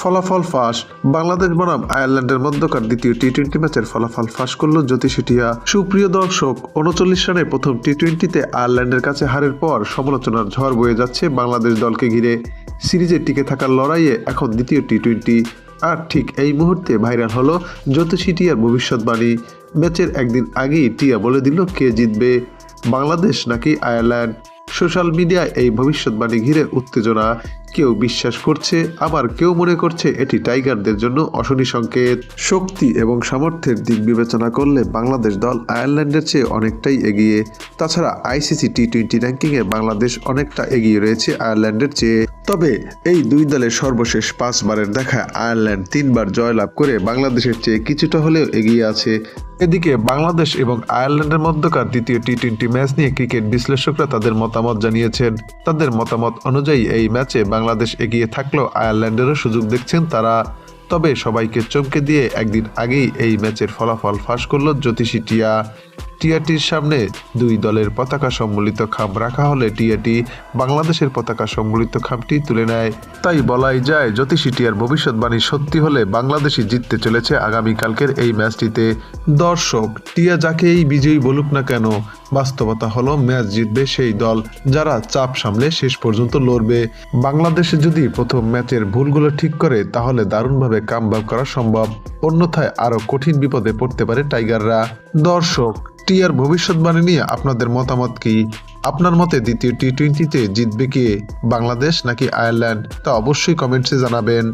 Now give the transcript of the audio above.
ফলাফল ফাঁস। বাংলাদেশ বনাম আয়ারল্যান্ডের মধ্যকার দ্বিতীয় টি টোয়েন্টি ম্যাচের ফলাফল ফাঁস করল জ্যোতি সেটিয়া সুপ্রিয় দর্শক, উনচল্লিশ রানে প্রথম টি টোয়েন্টিতে আয়ারল্যান্ডের কাছে হারের পর সমালোচনার ঝড় বয়ে যাচ্ছে বাংলাদেশ দলকে ঘিরে। সিরিজে টিকে থাকার লড়াইয়ে এখন দ্বিতীয় টি টোয়েন্টি আর ঠিক এই মুহূর্তে ভাইরাল হলো জ্যোতি সিটিয়ার ভবিষ্যৎবাণী। ম্যাচের একদিন আগেই টিয়া বলে দিল, কে জিতবে? বাংলাদেশ নাকি আয়ারল্যান্ড? সোশ্যাল মিডিয়ায় এই ভবিষ্যৎবাণী ঘিরে উত্তেজনা। কেউ বিশ্বাস করছে, আবার কেউ মনে করছে এটি টাইগারদের জন্য অশনি সংকেত। শক্তি এবং সামর্থ্যের দিক বিবেচনা করলে বাংলাদেশ দল আয়ারল্যান্ডের চেয়ে অনেকটাই এগিয়ে। তাছাড়া আইসিসি টি টোয়েন্টি র্যাঙ্কিংয়ে বাংলাদেশ অনেকটা এগিয়ে রয়েছে আয়ারল্যান্ডের চেয়ে। তবে এই দুই দলের সর্বশেষ পাঁচবারের দেখা আয়ারল্যান্ড তিনবার জয়লাভ করে বাংলাদেশের চেয়ে কিছুটা হলেও এগিয়ে আছে। এদিকে বাংলাদেশ এবং আয়ারল্যান্ডের মধ্যকার দ্বিতীয় টি টোয়েন্টি ম্যাচ নিয়ে ক্রিকেট বিশ্লেষকরা তাদের মতামত জানিয়েছেন। তাদের মতামত অনুযায়ী এই ম্যাচে বাংলাদেশ এগিয়ে থাকলেও আয়ারল্যান্ডেরও সুযোগ দেখছেন তারা। তবে সবাইকে চমকে দিয়ে একদিন আগেই এই ম্যাচের ফলাফল ফাঁস করল জ্যোতিষী টিয়া। টিয়াটির সামনে দুই দলের পতাকা সম্বলিত খাম রাখা হলে টিয়াটি বাংলাদেশের পতাকা সম্বলিত খামটি তুলে নেয়। তাই বলাই যায়, জ্যোতিষী টিয়ার ভবিষ্যৎবাণী সত্যি হলে বাংলাদেশই জিততে চলেছে আগামীকালকের এই ম্যাচটিতে। দর্শক, টিয়া যাকেই বিজয়ী বলুক না কেন, বাস্তবতা হলো ম্যাচ জিতবে সেই দল যারা চাপ সামলে শেষ পর্যন্ত লড়বে। বাংলাদেশে যদি প্রথম ম্যাচের ভুলগুলো ঠিক করে, তাহলে দারুণভাবে কাম করা সম্ভব। অন্যথায় আরও কঠিন বিপদে পড়তে পারে টাইগাররা। দর্শক টিয়ার ভবিষ্যৎবাণী নিয়ে আপনাদের মতামত কি? আপনার মতে দ্বিতীয় টি টোয়েন্টিতে জিতবে কে? বাংলাদেশ নাকি আয়ারল্যান্ড? তা অবশ্যই কমেন্টসে জানাবেন।